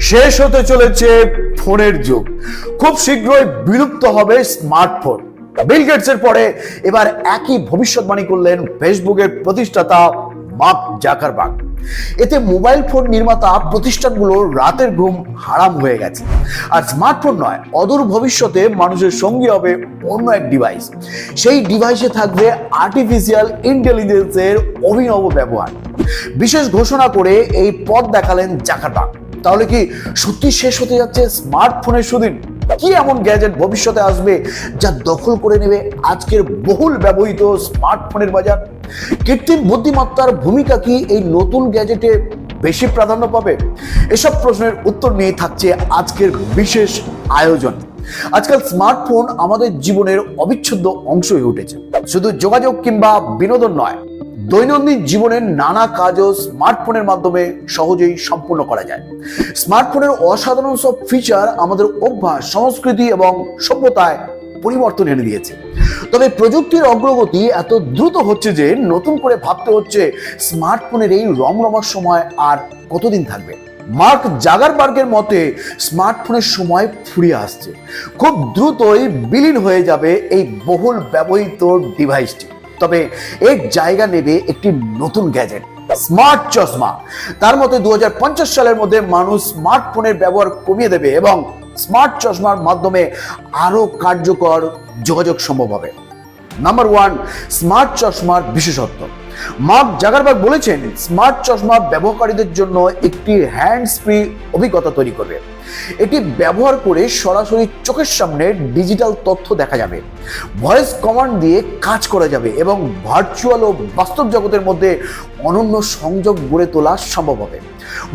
শেষ হতে চলেছে ফোনের যুগ। খুব শীঘ্রই বিলুপ্ত হবে স্মার্টফোন। বিল গেটসের পরে এবার একই ভবিষ্যৎবাণী করলেন ফেসবুকের প্রতিষ্ঠাতা মার্ক জাকারবার্গ। এতে মোবাইল ফোন নির্মাতা প্রতিষ্ঠানগুলো রাতের ঘুম হারাম হয়ে গেছে। আর স্মার্টফোন নয়, অদূর ভবিষ্যতে মানুষের সঙ্গী হবে অন্য এক ডিভাইস সেই ডিভাইসে থাকবে আর্টিফিশিয়াল ইন্টেলিজেন্সের অভিনব ব্যবহার। বিশেষ ঘোষণা করে এই পথ দেখালেন জাকারবার্গ। তাহলে কি সত্যি শেষ হতে যাচ্ছে স্মার্টফোনের সুদিন? কি এমন গ্যাজেট ভবিষ্যতে আসবে যা দখল করে নেবে আজকের বহুল ব্যবহৃত স্মার্টফোনের বাজার? কৃত্রিম বুদ্ধিমত্তার ভূমিকা কি এই নতুন গ্যাজেটে বেশি প্রাধান্য পাবে? এসব প্রশ্নের উত্তর নিয়ে থাকছে আজকের বিশেষ আয়োজন। আজকাল স্মার্টফোন আমাদের জীবনের অবিচ্ছেদ্য অংশ হয়ে উঠেছে। শুধু যোগাযোগ কিংবা বিনোদন নয় দৈনন্দিন জীবনের নানা কাজও স্মার্টফোনের মাধ্যমে সহজেই সম্পূর্ণ করা যায়। স্মার্টফোনের অসাধারণ সব ফিচার আমাদের অভ্যাস, সংস্কৃতি এবং সভ্যতায় পরিবর্তন এনে দিয়েছে। তবে প্রযুক্তির অগ্রগতি এত দ্রুত হচ্ছে যে নতুন করে ভাবতে হচ্ছে স্মার্টফোনের এই রমরমার সময় আর কতদিন থাকবে। মার্ক জাগারবার্গের মতে স্মার্টফোনের সময় ফুরিয়ে আসছে। খুব দ্রুতই বিলীন হয়ে যাবে এই বহুল ব্যবহৃত ডিভাইসটি তবে এর জায়গা নেবে একটি নতুন গ্যাজেট, স্মার্ট চশমা। তার মতে দু হাজার পঞ্চাশ সালের মধ্যে মানুষ স্মার্টফোনের ব্যবহার কমিয়ে দেবে এবং স্মার্ট চশমার মাধ্যমে আরও কার্যকর যোগাযোগ সম্ভব হবে। নাম্বার ওয়ান স্মার্ট চশমার বিশেষত্ব। মার্ক জাগারবার্গ বলেছেন স্মার্ট চশমা ব্যবহারকারীদের জন্য একটি হ্যান্ডস ফ্রি অভিজ্ঞতা তৈরি করবে। এটি ব্যবহার করে সরাসরি চোখের সামনে ডিজিটাল তথ্য দেখা যাবে। ভয়েস কমান্ড দিয়ে কাজ করা যাবে এবং ভার্চুয়াল ও বাস্তব জগতের মধ্যে অনন্য সংযোগ গড়ে তোলা সম্ভব হবে।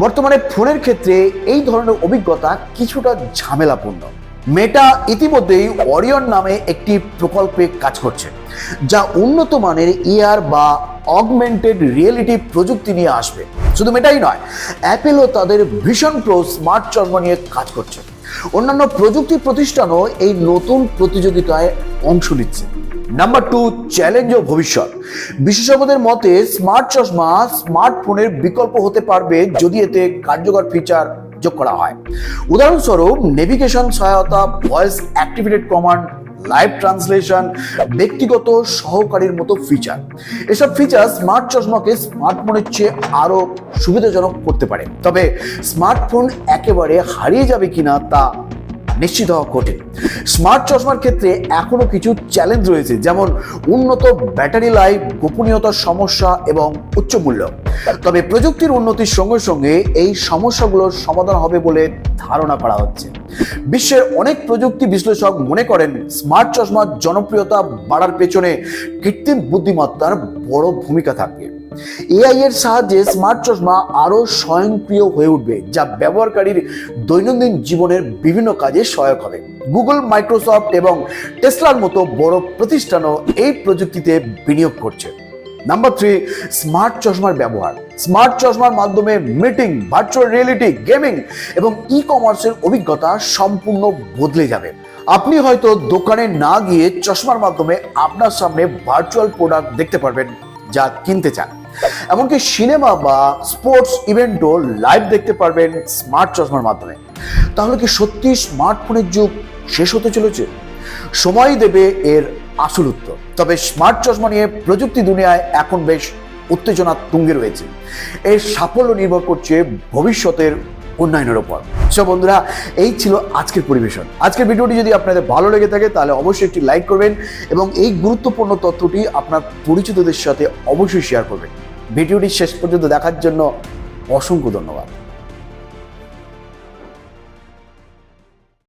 বর্তমানে ফোনের ক্ষেত্রে এই ধরনের অভিজ্ঞতা কিছুটা ঝামেলাপূর্ণ। মেটা ইতিমধ্যেই ওরিয়ন নামে একটি প্রকল্পে কাজ করছে, যা উন্নত মানের এআর বা অগমেন্টেড রিয়েলিটি প্রযুক্তি নিয়ে আসবে। শুধু মেটাই নয় অ্যাপেলও তাদের ভীষণ প্রো স্মার্ট চশমা নিয়ে কাজ করছে। অন্যান্য প্রযুক্তি প্রতিষ্ঠানও এই নতুন প্রতিযোগিতায় অংশ নিচ্ছে। নাম্বার টু চ্যালেঞ্জ ও ভবিষ্যৎ। বিশেষজ্ঞদের মতে স্মার্ট চশমা স্মার্টফোনের বিকল্প হতে পারবে যদি এতে কার্যকর ফিচার যোগ করা হয়। উদাহরণস্বরূপ নেভিগেশন সহায়তা voice activated command live translation ব্যক্তিগত সহকারীর মতো ফিচার এসব ফিচার স্মার্ট চশমাকে স্মার্টফোনের চেয়ে আরও সুবিধাজনক করতে পারে। তবে স্মার্টফোন একেবারে হারিয়ে যাবে কিনা তা নিশ্চিত হওয়া কঠিন। স্মার্ট চশমার ক্ষেত্রে এখনও কিছু চ্যালেঞ্জ রয়েছে, যেমন উন্নত ব্যাটারি লাইফ গোপনীয়তার সমস্যা এবং উচ্চ মূল্য। তবে প্রযুক্তির উন্নতির সঙ্গে সঙ্গে এই সমস্যাগুলোর সমাধান হবে বলে ধারণা করা হচ্ছে। বিশ্বের অনেক প্রযুক্তি বিশ্লেষক মনে করেন, স্মার্ট চশমার জনপ্রিয়তা বাড়ার পেছনে কৃত্রিম বুদ্ধিমত্তার বড় ভূমিকা থাকবে। এআই এর সাহায্যে স্মার্ট চশমা আরও স্বয়ংক্রিয় হয়ে উঠবে, যা ব্যবহারকারীর দৈনন্দিন জীবনের বিভিন্ন কাজে সহায়ক হবে। গুগল মাইক্রোসফট এবং টেসলার মতো বড় প্রতিষ্ঠানও এই প্রযুক্তিতে বিনিয়োগ করছে। নাম্বার থ্রি স্মার্ট চশমার ব্যবহার। স্মার্ট চশমার মাধ্যমে মিটিং ভার্চুয়াল রিয়েলিটি গেমিং এবং ই কমার্সের অভিজ্ঞতা সম্পূর্ণ বদলে যাবে। আপনি হয়তো দোকানে না গিয়ে চশমার মাধ্যমে আপনার সামনে ভার্চুয়াল প্রোডাক্ট দেখতে পারবেন, যা কিনতে চান। এমনকি সিনেমা বা স্পোর্টস ইভেন্টও লাইভ দেখতে পারবেন স্মার্ট চশমার মাধ্যমে। তাহলে কি সত্যি স্মার্টফোনের যুগ শেষ হতে চলেছে? সময় দেবে এর আসল উত্তর। তবে স্মার্ট চশমা নিয়ে প্রযুক্তি দুনিয়ায় এখন বেশ উত্তেজনা তুঙ্গে রয়েছে। এর সাফল্য নির্ভর করছে ভবিষ্যতের উন্নয়নের ওপর সব বন্ধুরা, এই ছিল আজকের পরিবেশন। আজকের ভিডিওটি যদি আপনাদের ভালো লেগে থাকে, তাহলে অবশ্যই একটি লাইক করবেন এবং এই গুরুত্বপূর্ণ তথ্যটি আপনার পরিচিতদের সাথে অবশ্যই শেয়ার করবেন। ভিডিওটি শেষ পর্যন্ত দেখার জন্য অসংখ্য ধন্যবাদ।